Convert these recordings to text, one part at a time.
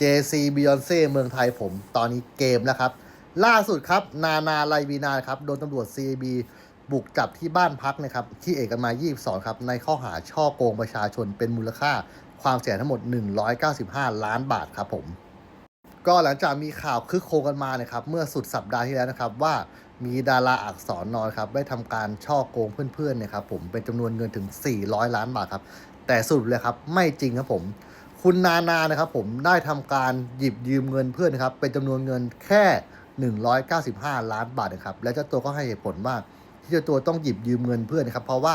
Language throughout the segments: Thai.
JC Beyonce เมืองไทยผมตอนนี้เกมแล้วครับ ล่าสุดครับนานาไลวีนาครับโดนตำรวจ CAB บุกจับที่บ้านพักนะครับที่เอกมัย22 ครับ ในข้อหาช่อโกงประชาชนเป็นมูลค่าความเสียทั้งหมด 195 ล้านบาทครับผม ก็หลังจากมีข่าวคึกโคกันมานะครับเมื่อสุดสัปดาห์ที่แล้วนะครับว่ามีดาราอักษรนอนครับได้ทำการช่อโกงเพื่อนๆนะครับผมเป็นจำนวนเงินถึง 400 ล้านบาทครับแต่สรุปเลยครับไม่จริงครับผม คุณนานานะครับผมได้ทำการหยิบยืมเงินเพื่อนนะครับเป็นจำนวนเงินแค่ 195 ล้านบาทนะครับและเจ้าตัวก็ให้เหตุผลว่าที่เจ้าตัวต้องหยิบยืมเงินเพื่อนนะครับ เพราะว่า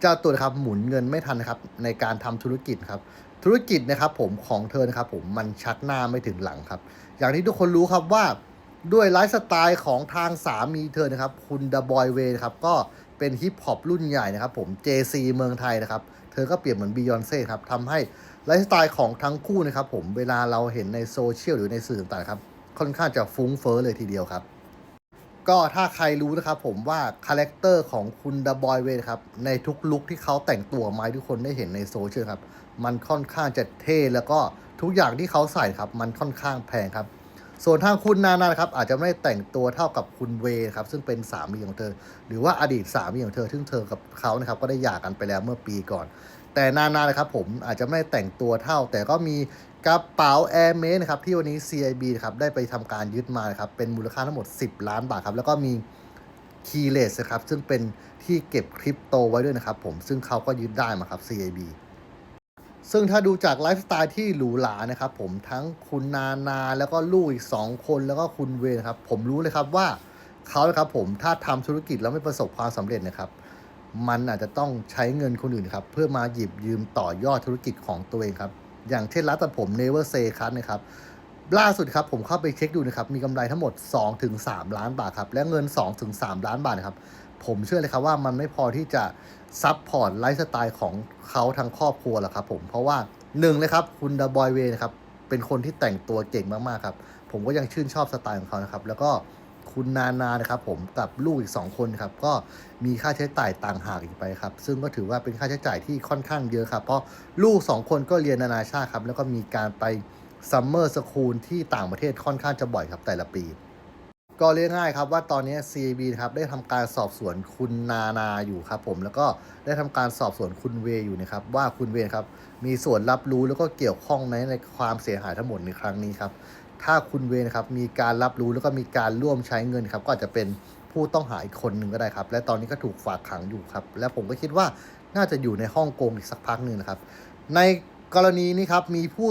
เจ้าตัวนะครับหมุนเงินไม่ทันนะครับในการทำธุรกิจครับธุรกิจนะครับผมของเธอนะครับผมมันชักหน้าไม่ถึงหลังครับ อย่างที่ทุกคนรู้ครับว่าด้วยไลฟ์สไตล์ของทางสามีเธอนะครับ คุณดบอยเวนะครับก็ เป็นฮิปฮอปรุ่นใหญ่นะครับผม JC เมืองไทยนะครับ เธอก็เปรียบเหมือนบียอนเซ่ครับทำให้ไลฟ์สไตล์ของทั้งคู่นะครับผมเวลาเราเห็นในโซเชียลหรือในสื่อต่างๆครับ ค่อนข้างจะฟุ้งเฟ้อเลยทีเดียวครับ ก็ถ้าใครรู้นะครับผมว่าคาแรคเตอร์ของคุณดบอยเวครับ ในทุกลุคที่เขาแต่งตัวมาให้ทุกคนได้เห็นในโซเชียลครับ มันค่อนข้างจะเท่แล้วก็ทุกอย่างที่เขาใส่ครับ มันค่อนข้างแพงครับ ส่วนทางคุณนานานะครับอาจจะไม่ได้แต่งตัวเท่ากับคุณเวครับซึ่งเป็นสามีของเธอ หรือว่าอดีตสามีของเธอซึ่งเธอกับเขานะครับก็ได้หย่ากันไปแล้วเมื่อปีก่อน แต่นานานะครับผมอาจจะไม่ได้แต่งตัวเท่า แต่ก็มีกระเป๋าแอร์เมสนะครับที่วันนี้ CIB นะครับได้ไปทำการยึดมานะครับเป็นมูลค่าทั้งหมด 10 ล้านบาทครับแล้วก็มีคีเลสครับซึ่งเป็นที่เก็บคริปโตไว้ด้วยนะครับผมซึ่งเขาก็ยึดได้มาครับ CIB ซึ่งถ้าดูจากไลฟ์สไตล์ที่หรูหรานะครับผมทั้งคุณนานาแล้วก็ลูกอีก2คนแล้วก็คุณเวนครับผมรู้เลยครับว่าเขาครับผมถ้าทำธุรกิจแล้วไม่ประสบความสำเร็จนะครับ มันอาจจะต้องใช้เงินคนอื่นครับเพื่อมาหยิบยืมต่อยอดธุรกิจของตัวเองครับ อย่างเช่นร้านตัดผม Never Say Cut นะครับล่าสุดครับผมเข้าไปเช็คดูนะครับมีกำไรทั้งหมด 2-3 ล้านบาทครับและเงิน 2-3 ล้านบาทนะครับ ผมเชื่อเลยครับว่ามันไม่พอที่จะซับพอร์ตไลฟ์สไตล์ของเขาทั้งครอบครัวหรอกครับผมเพราะว่าหนึ่งเลยครับคุณดบอยเวนะครับเป็นคนที่แต่งตัวเก่งมากๆครับผมก็ยังชื่นชอบสไตล์ของเขานะครับแล้วก็คุณนานานะครับผมกับลูกอีก 2 คนครับก็มีค่าใช้จ่ายต่างหากอีกไปครับ ซึ่งก็ถือว่าเป็นค่าใช้จ่ายที่ค่อนข้างเยอะครับเพราะลูก 2 คนก็เรียนนานาชาติครับแล้วก็มีการไปซัมเมอร์สคูลที่ต่างประเทศค่อนข้างจะบ่อยครับแต่ละปี ก็เรียกง่ายครับว่าตอนนี้ CAB นะครับได้ทำการสอบสวนคุณนานาอยู่ครับผมแล้วก็ได้ทำการสอบสวนคุณเวอยู่นะครับว่าคุณเวครับมีส่วนรับรู้แล้วก็เกี่ยวข้องในในความเสียหายทั้งหมดในครั้งนี้ครับถ้าคุณเวนะครับมีการรับรู้แล้วก็มีการร่วมใช้เงินครับก็อาจจะเป็นผู้ต้องหาอีกคนหนึ่งก็ได้ครับ และตอนนี้ก็ถูกฝากขังอยู่ครับ และผมก็คิดว่าน่าจะอยู่ในฮ่องโกงอีกสักพักหนึ่งนะครับ ในกรณีนี้ครับมีผู้